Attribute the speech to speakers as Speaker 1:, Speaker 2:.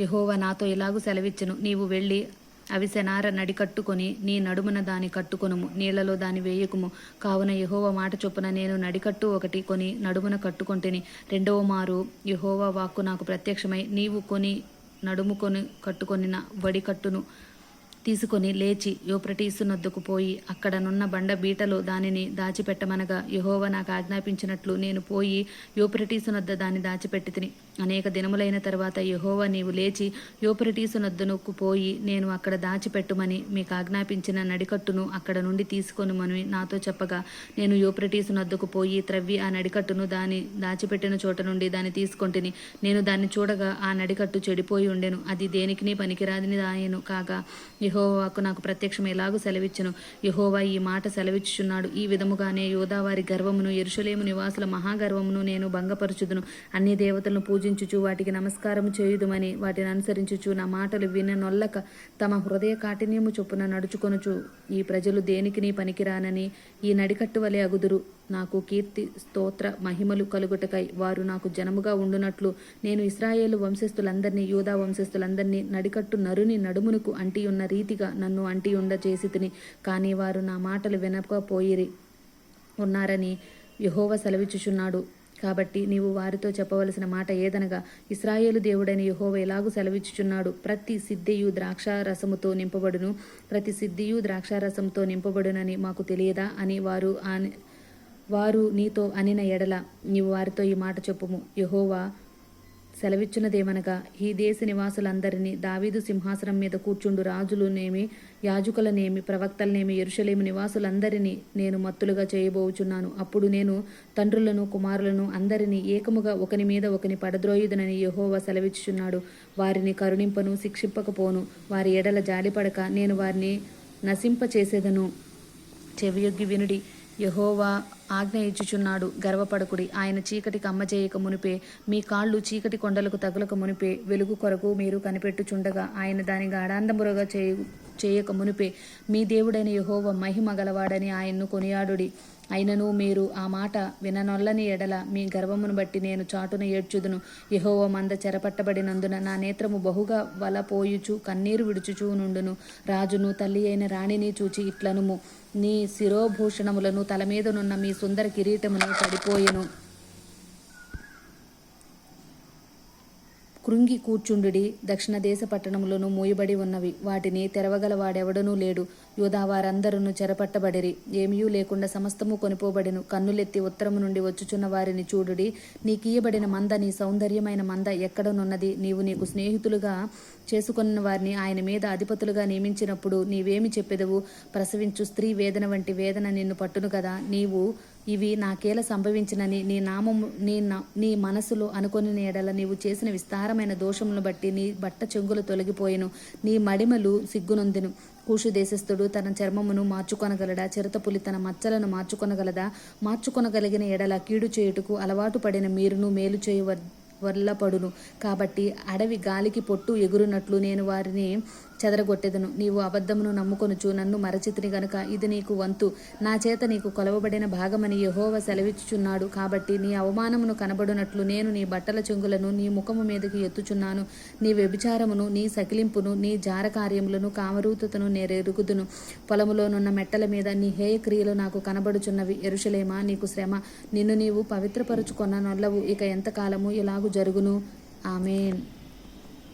Speaker 1: యహోవ నాతో ఇలాగూ సెలవిచ్చును? నీవు వెళ్ళి అవిసెనార నడి కట్టుకొని నీ నడుమున దాని కట్టుకొనుము నీళ్ళలో దాని వేయకుము. కావున యహోవ మాట చొప్పున నేను నడికట్టు ఒకటి కొని నడుమున కట్టుకొంటిని. రెండవ మారు యహోవ వాక్కు నాకు ప్రత్యక్షమై నీవు కొని నడుముకొని కట్టుకొని కట్టుకొనిన వడికట్టును తీసుకొని లేచి యోప్రటీసు నద్దుకు పోయి అక్కడనున్న బండ బీటలో దానిని దాచిపెట్టమనగా యహోవ నాకు ఆజ్ఞాపించినట్లు నేను పోయి యూప్రటీసు నొద్ద దాన్ని దాచిపెట్టి తిని. అనేక దినములైన తర్వాత యహోవ నీవు లేచి యూప్రటీసు నొద్దనుకు పోయి నేను అక్కడ దాచిపెట్టుమని మీకు ఆజ్ఞాపించిన నడికట్టును అక్కడ నుండి తీసుకొనుమని నాతో చెప్పగా నేను యూప్రటీసు నొద్దకు పోయి త్రవ్వి ఆ నడికట్టును దాని దాచిపెట్టిన చోట నుండి దాన్ని తీసుకొంటిని నేను దాన్ని చూడగా ఆ నడికట్టు చెడిపోయి ఉండెను. అది దేనికిని పనికిరాదని దాయను కాగా యహోవాకు నాకు ప్రత్యక్షం ఎలాగూ సెలవిచ్చును. యహోవా ఈ మాట సెలవిచ్చుచున్నాడు. ఈ విధముగానే యోదావారి గర్వమును ఎరుషలేము నివాసుల మహాగర్వమును నేను భంగపరచుదును. అన్ని దేవతలను పూజించుచు వాటికి నమస్కారం చేయుదుమని వాటిని అనుసరించుచు నా మాటలు విననొల్లక తమ హృదయ కాఠిన్యము చొప్పున నడుచుకొనుచు ఈ ప్రజలు దేనికిని పనికిరానని ఈ నడికట్టు వలె అగుదురు. నాకు కీర్తి స్తోత్ర మహిమలు కలుగుటకై వారు నాకు జనముగా ఉండునట్లు నేను ఇస్రాయేలు వంశస్థులందరినీ యూదా వంశస్థులందరినీ నడికట్టు నరుని నడుమునకు అంటియున్న రీతిగా నన్ను అంటియుండ చేసి తిని కానీ వారు నా మాటలు వినకపోయిరి ఉన్నారని యహోవ సెలవిచ్చుచున్నాడు. కాబట్టి నీవు వారితో చెప్పవలసిన మాట ఏదనగా ఇస్రాయేలు దేవుడైన యహోవ ఎలాగూ సెలవిచ్చుచున్నాడు? ప్రతి సిద్ధియు ద్రాక్షారసముతో నింపబడును ప్రతి సిద్ధియు ద్రాక్షారసంతో నింపబడునని మాకు తెలియదా? అని వారు వారు నీతో అనిన ఎడల నీవు వారితో ఈ మాట చెప్పుము. యహోవా సెలవిచ్చినదేమనగా ఈ దేశ నివాసులందరినీ దావీదు సింహాసనం మీద కూర్చుండు రాజులునేమి యాజకులనేమి ప్రవక్తలనేమి ఎరుషలేమి నివాసులందరినీ నేను మత్తులుగా చేయబోచున్నాను. అప్పుడు నేను తండ్రులను కుమారులను అందరినీ ఏకముగా ఒకని మీద ఒకని పడద్రోయుదనని యహోవా సెలవిచ్చుచున్నాడు. వారిని కరుణింపను శిక్షింపకపోను. వారి ఎడల జాలిపడక నేను వారిని నశింపచేసేదను. చెవియొగ్గి వినుడి. యహోవా ఆజ్ఞ ఇచ్చుచున్నాడు గర్వపడకుడి. ఆయన చీకటి కమ్మజేయక మునిపే మీ కాళ్ళు చీకటి కొండలకు తగులక మునిపే వెలుగు కొరకు మీరు కనిపెట్టుచుండగా ఆయన దాని గాఢాంధమురగా చేయు చేయక మునిపే. మీ దేవుడైన యహోవ మహిమ గలవాడని ఆయన్ను కొనియాడుడి. అయినను మీరు ఆ మాట విననొల్లని ఎడల మీ గర్వమును బట్టి నేను చాటున ఏడ్చుదును. యహోవ మంద చెరపట్టబడినందున నా నేత్రము బహుగా వలపోయుచు కన్నీరు విడుచుచూ నుండును. రాజును తల్లి అయిన రాణిని చూచి ఇట్లనుము. నీ శిరోభూషణములను తల మీదనున్న మీ సుందర కిరీటమును పడిపోయెను కృంగి కూర్చుండుడి. దక్షిణ దేశ పట్టణములను మూయబడి ఉన్నవి. వాటిని తెరవగల వాడెవడనూ లేడు వారందరును చెరపట్టబడిరి. ఏమీయూ లేకుండా సమస్తము కొనిపోబడిను. కన్నులెత్తి ఉత్తరము నుండి వచ్చుచున్న వారిని చూడుడి. నీకీయబడిన మంద నీ సౌందర్యమైన మంద ఎక్కడనున్నది? నీవు నీకు స్నేహితులుగా చేసుకున్న వారిని ఆయన మీద అధిపతులుగా నియమించినప్పుడు నీవేమి చెప్పెదవు? ప్రసవించు స్త్రీ వేదన వంటి వేదన నిన్ను పట్టును కదా. నీవు ఇవి నాకేల సంభవించినని నీ నామము నీ నీ మనసులో అనుకొని నేడల నీవు చేసిన విస్తారమైన దోషములను బట్టి నీ బట్ట చెంగులు తొలగిపోయెను. నీ మడిమలు సిగ్గునొందెను. కూషు దేశస్థుడు తన చర్మమును మార్చుకొనగలడా? చిరతపులి తన మచ్చలను మార్చుకొనగలదా? మార్చుకొనగలిగిన ఎడల కీడు చేయుటకు అలవాటు పడిన మీరును మేలు చేయవ వల్లపడును కాబట్టి అడవి గాలికి పొట్టు ఎగురునట్లు నేను వారిని చెదరగొట్టెదను. నీవు అబద్ధమును నమ్ముకొనుచు నన్ను మరచితిని గనుక ఇది నీకు వంతు. నా చేత నీకు కొలవబడిన భాగమని యహోవ సెలవిచ్చుచున్నాడు. కాబట్టి నీ అవమానమును కనబడునట్లు నేను నీ బట్టల చెంగులను నీ ముఖము మీదకి ఎత్తుచున్నాను. నీ వ్యభిచారమును నీ సకిలింపును నీ జారకార్యములను కామరూతతను నేరెరుగుదును. పొలములోనున్న మెట్టల మీద నీ హేయ క్రియలు నాకు కనబడుచున్నవి. ఎరుషలేమా నీకు శ్రమ. నిన్ను నీవు పవిత్రపరుచుకొన్న నొల్లవు ఇక ఎంతకాలము ఇలాగు జరుగును? ఆమెన్.